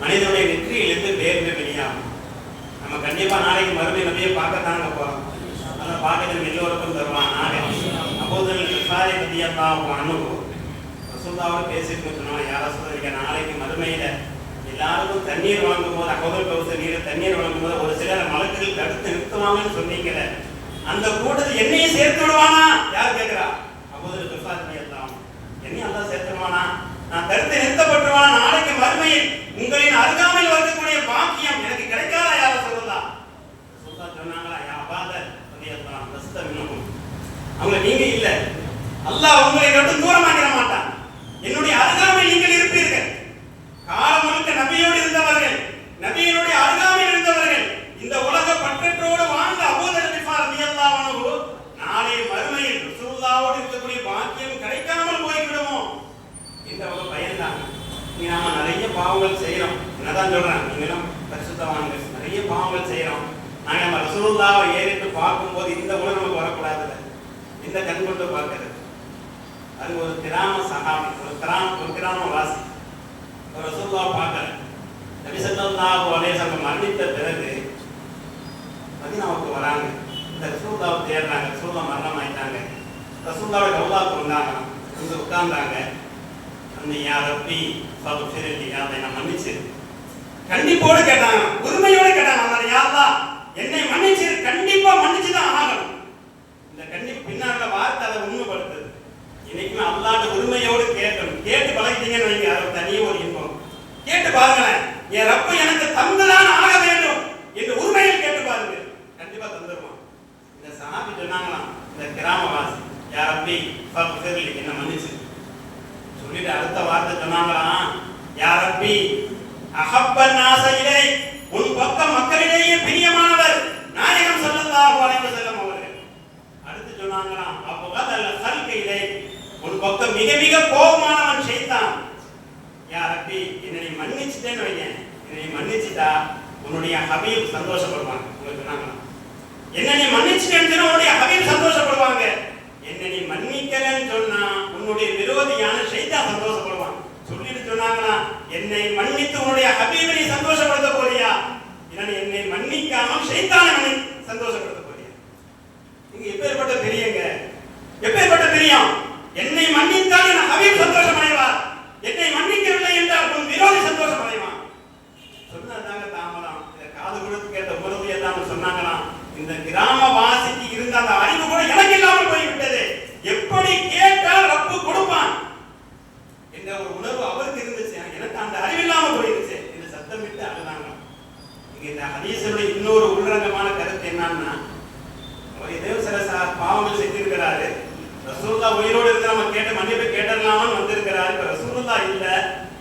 மனிதனுடைய வெற்றியிலிருந்து வேர்வை வெளியாகும். நம்ம கண்டிப்பா நாளைக்கு மறுபடியும் நபியை பார்க்கத்தாங்க போறோம். அந்த பார்க்கறது எல்லோருக்கும் தருவான் நாளை. அப்போது விசாரி பத்தியத்தான் அனுபவம் ரசூல்லாவோட பேசிட்டு சொன்னோம் யார சொல்லிருக்க நாளைக்கு மறுமையில எல்லாருக்கும் தண்ணீர் வழங்கும் போது அகோதல் கவுச நீர் தண்ணீர் வழங்கும் போது ஒரு சிலர் மலக்குகள் தடுத்து நிறுத்துவாங்கன்னு சொன்னீங்கல்ல. அந்த கூட்டத்தில் என்னையும் சேர்த்து விடுவானா? யார் கேட்கிறா? அகோதல் விசாரித்தான் என்னையும் அல்லா சேர்த்துருவானா நான் தடுத்து நிறுத்தப்பட்டுருவானா? அருகாமையில் வரக்கூடிய பாக்கியம் எனக்கு கிடைக்காதா யார சொல்லலா சொல்லா சொன்னாங்களா? யா அபாத அவங்க நீங்க இல்ல. அல்லாஹ் உங்களை விட்டு தூரமாக்கிட மாட்டான். என்னுடைய அருகாமையில் நீங்கள் இருப்பீர்கள். காலம் முழுக்க நபியோடு இருந்தவர்கள் நபியினுடைய அருகாமையில் இருந்தவர்கள் இந்த உலக பற்றற்றோடு வாழ்ந்த அபூதர் பிஃபார் நாளை மறுமையில் ரசூலுல்லாஹ்வோடு இருக்கக்கூடிய பாக்கியம் கிடைக்காமல் போய்விடுமோ? இந்த ஒரு பயன்தான் நாம பாவங்கள் செய்கிறோம் என்னதான் சொல்கிறேன் நீங்களும் பரிசுத்தவான்கள் நிறைய பாவங்கள் செய்யறோம். நாங்கள் நம்ம ரசூல்லாவை ஏறிட்டு பார்க்கும்போது இந்த உலகம் நமக்கு வரக்கூடாதுல்ல. இந்த கண் கொண்டு பார்க்கறது. அது ஒரு கிராம சகாமி ஒரு கிராம ஒரு கிராம வாசி ஒரு ரசூல்லா பார்க்கறேன் நபி ஸல்லல்லாஹு அலைஹி மரணித்த பிறகு மதீனாவுக்கு வராங்க. இந்த ரசூல்லாவை தேடுறாங்க. ரசூல்லா மரணம் ஆயிட்டாங்க ரசூல்லாவோட கௌலாவுக்கு வந்தாங்க வந்து உட்கார்ந்தாங்க. அந்த யா சரி ஃபக்ஃபிர்லி அதை நான் மன்னிச்சு கண்டிப்போடு கேட்டாங்க உரிமையோடு கேட்டாங்க அந்த யாரா என்னை மன்னிச்சு கண்டிப்பா மன்னிச்சு தான் ஆகணும். இந்த கண்டிப்பு பின்னால வார்த்தை அதை உண்மைப்படுத்துது. இன்னைக்குமே அல்லாத உரிமையோடு கேட்கணும். கேட்டு பழகிட்டீங்கன்னு வைங்க. அதை தனியே ஒரு இன்பம். கேட்டு பாருங்களேன். என் ரப்ப எனக்கு தந்துதான் ஆக வேண்டும் என்று உரிமையில் கேட்டு பாருங்க கண்டிப்பா தந்துருவான். இந்த சாமி சொன்னாங்களாம் இந்த கிராமவாசி. யா ரப்பி என்ன மன்னிச்சு சொல்லிட்டு அடுத்த வார்த்தை சொன்னாங்களாம் யாரப்பி அகப்ப அஹப்பன் நாசையிலே உன் பக்கம் மக்களிலேயே பிரியமானவர் நாயகம் ஸல்லல்லாஹு அலைஹி செல்லும் அவர்கள். அடுத்து சொன்னாங்களாம் அப்பகதல்ல சல்கையிலே உன் பக்கம் மிக மிக கோபமானவன் செய்தான் யாரப்பி என்னை நீ வைங்க என்னை மன்னிச்சுட்டா உன்னுடைய ஹபீப் சந்தோஷப்படுவாங்க உங்களுக்கு சொன்னாங்களாம் என்ன நீ மன்னிச்சிட்டேன்னு உன்னுடைய ஹபீப் சந்தோஷப்படுவாங்க. என்ன நீ மன்னிக்கலன்னு சொன்னா உன்னுடைய விரோதியான ஷைத்தான் சந்தோஷப்படுவான். சொல்லிட்டு சொன்னாங்களா என்னை மன்னித்து உன்னுடைய ஹபீபனை சந்தோஷப்படுத்த போறியா? இல்லைன்னா என்னை மன்னிக்காமல் ஷைத்தானை சந்தோஷப்படுத்த போறியா நீங்க எப்பேற்பட்ட பெரியங்க எப்பேற்பட்ட பெரியம் என்னை மன்னித்தால் என் ஹபீப் சந்தோஷம் அடைவார் என்னை மன்னிக்கவில்லை என்றால் உன் விரோதி சந்தோஷம் அடைவான் சொன்னதாங்க தாமதம் இதை காது கொடுத்து கேட்ட முருகையை தான் சொன்னாங்களாம் இந்த கிராமவாசிக்கு இருந்த அந்த அறிவு கூட எனக்கு இல்லாமல் போய்விட்டது எப்படி கேட்டால் ரப்பு கொடுப்பான் என்ற ஒரு உணர்வு அவருக்கு இருந்துச்சு எனக்கு அந்த அறிவு இல்லாமல் போயிருச்சு இந்த சத்தம் விட்டு அழுதாங்க ஹதீசனுடைய இன்னொரு உள்ளரங்கமான கருத்து என்னன்னா அவர் ஏதோ சில பாவங்கள் செஞ்சிருக்கிறாரு ரசூல்லா உயிரோடு இருந்து நம்ம கேட்ட மன்னிப்பு கேட்டலாமான்னு வந்திருக்கிறாரு. இப்ப ரசூல்லா இல்ல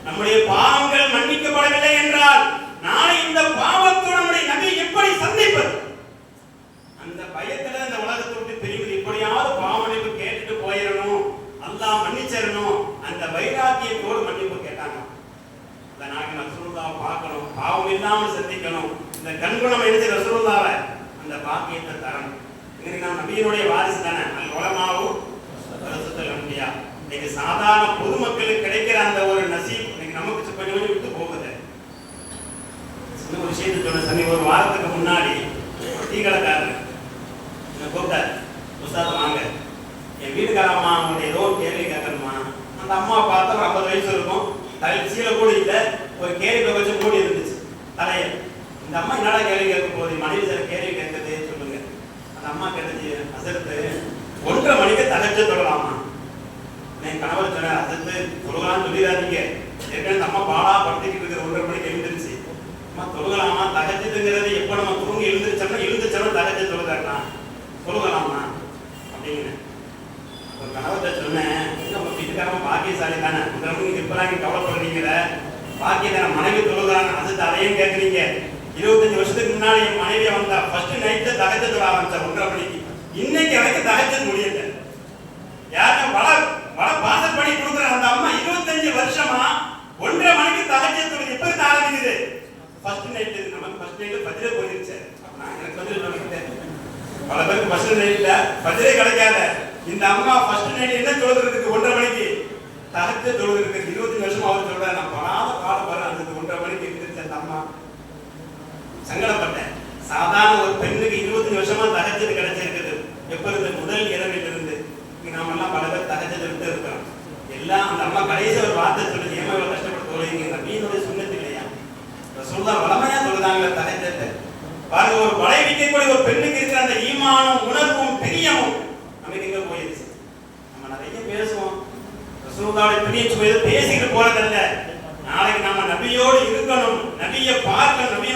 நம்முடைய பாவங்கள் மன்னிக்கப்படவில்லை என்றால் நாளை இந்த பாவத்தோடு நம்முடைய நபி எப்படி சந்திப்பது? அந்த பயத்துல இந்த உலகத்தை விட்டு பிரிவது எப்படியாவது பாவமன்னிப்பு கேட்டுட்டு போயிடணும் அல்லாஹ் மன்னிச்சிடணும் அந்த வைராக்கியத்தோடு மன்னிப்பு கேட்டாங்க. அந்த நாங்கள் ரசூல்லா பார்க்கணும் பாவம் இல்லாமல் சந்திக்கணும். இந்த கண்குணம் எடுத்து ரசூலுல்லாவ அந்த பாக்கியத்தை தரணும். இன்னைக்கு நாம் நபியினுடைய வாரிசு தானே? அது உலமாவும் ரசத்தில் அன்பியா இன்னைக்கு சாதாரண பொதுமக்களுக்கு கிடைக்கிற அந்த ஒரு நசீப் இன்னைக்கு நமக்கு கொஞ்சம் கொஞ்சம் விட்டு போகுது. சின்ன ஒரு விஷயத்தை சொன்ன சமீ ஒரு வாரத்துக்கு முன்னாடி ஒரு டீ கடைக்காரர் என்னை கூப்பிட்டார். உஸ்தாத் வாங்க. என் வீட்டுக்கார அம்மா அவங்கள்ட்ட ஏதோ ஒரு கேள்வி கேட்கணுமா? அந்த அம்மா பார்த்தா ஒரு ஐம்பது வயசு இருக்கும். தலையில் சீலை கூட இல்லை. ஒரு கேள்வி இந்த கேள்வி கேட்க போது மனைவி சில கேள்வி கேட்கறதே சொல்லுங்க. அந்த அம்மா கேட்டது அசத்து ஒன்றரை மணிக்கு தகச்சு தொடலாமா என் கணவர் சொன்ன அசத்து தொழுகலாம்னு சொல்லிடாதீங்க. ஏற்கனவே அம்மா பாடா படுத்திக்கிட்டு இருக்கிற ஒன்றரை மணிக்கு எழுந்திருச்சு. அம்மா தொழுகலாமா? தகச்சதுங்கிறது எப்போ நம்ம தூங்கி எழுந்திரிச்சோம்னா எழுந்திரிச்சோம்னா தகச்சு தொழுதாக்கலாம் தொழுகலாமா அப்படின்னு ஒரு கணவர்கிட்ட சொன்னேன் நம்ம வீட்டுக்காரன் பாக்கியசாலி தானே. ஒன்றரை மணிக்கு இப்பெல்லாம் நீங்க கவலைப்படுறீங்களே. பாக்கியதான மனைவி தொழுகிறான் அது அதையும் கேட்குறீங்க. இருபத்தஞ்சு வருஷத்துக்கு முன்னாடி என் மனைவி வந்தா ஃபர்ஸ்ட் நைட்டு தகச்ச ஆரம்பிச்சா ஒன்றரை மணிக்கு இன்னைக்கு எனக்கு தகச்சது முடியல யாரும் வள வள பாசல் பண்ணி கொடுக்குற அந்த அம்மா இருபத்தஞ்சு வருஷமா ஒன்றரை மணிக்கு தகச்ச தொழில் எப்ப ஆரம்பிக்குது ஃபர்ஸ்ட் நைட் நம்ம ஃபர்ஸ்ட் நைட்டு பதிலே போயிருச்சு. நான் எனக்கு பதில் பல பேருக்கு ஃபர்ஸ்ட் நைட்ல பதிலே கிடைக்காத. இந்த அம்மா ஃபர்ஸ்ட் நைட் என்ன சொல்றதுக்கு ஒன்றரை மணிக்கு? தகச்ச சொல்றதுக்கு இருபத்தி வருஷமா அவர் சொல்றாரு நான் பணம் பாடுபாடு அந்த ஒன்றரை மணிக்கு இருந்துச்சு அந்த அம்மா சங்கடப்பட்டேன். சாதாரண ஒரு பெண்ணுக்கு இருபத்தஞ்சு வருஷமா தகச்சது கிடைச்சிருக்குது. எப்ப இருந்து? முதல் இரவில் இருந்து இங்க நாம எல்லாம் பல பேர் தகச்சது விட்டு இருக்கிறோம். எல்லாம் அந்த அம்மா கடைசி ஒரு வார்த்தை சொல்லுது ஏமா இவ்வளவு கஷ்டப்பட்டு தொழுவீங்க நபியினுடைய சுண்ணத்து இல்லையா? ரசூல்லா வளமையா சொல்லுதாங்களே தகச்சத்தை பாருங்க ஒரு கொலை விற்கக்கூடிய ஒரு பெண்ணுக்கு இருக்கிற அந்த ஈமானம் உணர்வும் பிரியமும் நமக்கு எங்க போயிருச்சு? நம்ம நிறைய பேசுவோம். ரசூலுல்லாவுடைய பிரிய சுவையை பேசிக்கிட்டு போறதில்லை. நாளைக்கு நம்ம நபியோடு இருக்கணும். நபியை பார்க்க நபி